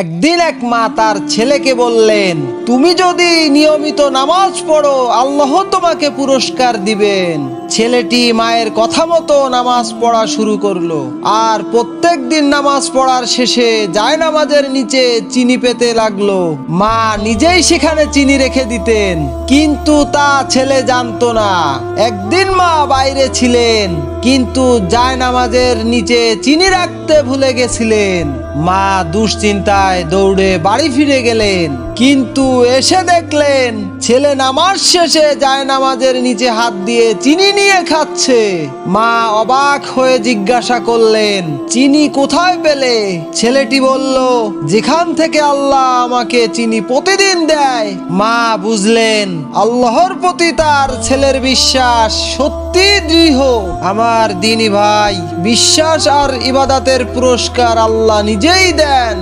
একদিন এক মা তার ছেলেকে বললেন, তুমি যদি নিয়মিত নামাজ পড়ো, আল্লাহ তোমাকে পুরস্কার দিবেন। ছেলেটি মায়ের কথা মতো নামাজ পড়া শুরু করল। আর প্রত্যেক দিন নামাজ পড়ার শেষে যায় নামাজের নিচে চিনি পেতে লাগল। মা নিজেই সেখানে চিনি রেখে দিতেন, কিন্তু তা ছেলে জানতো না। একদিন মা বাইরে ছিলেন কিন্তু যায় নামাজের নিচে চিনি রাখতে ভুলে গেছিলেন। মা দুশ্চিন্তায় দৌড়ে বাড়ি ফিরে গেলেন। কিন্তু এসে দেখলেন, ছেলে নামাজ শেষে যায় নামাজের নিচে হাত দিয়ে চিনি নিয়ে খাচ্ছে। মা অবাক হয়ে জিজ্ঞাসা করলেন, চিনি কোথায় পেলে? ছেলেটি বলল, যেখান থেকে আল্লাহ আমাকে চিনি প্রতিদিন দেয়। মা বুঝলেন, আল্লাহর প্রতি তার ছেলের বিশ্বাস সত্যি দৃঢ়। আমার দিনী ভাই বিশ্বাস আর ইবাদাতের পুরস্কার আল্লাহ নিজেই দেন।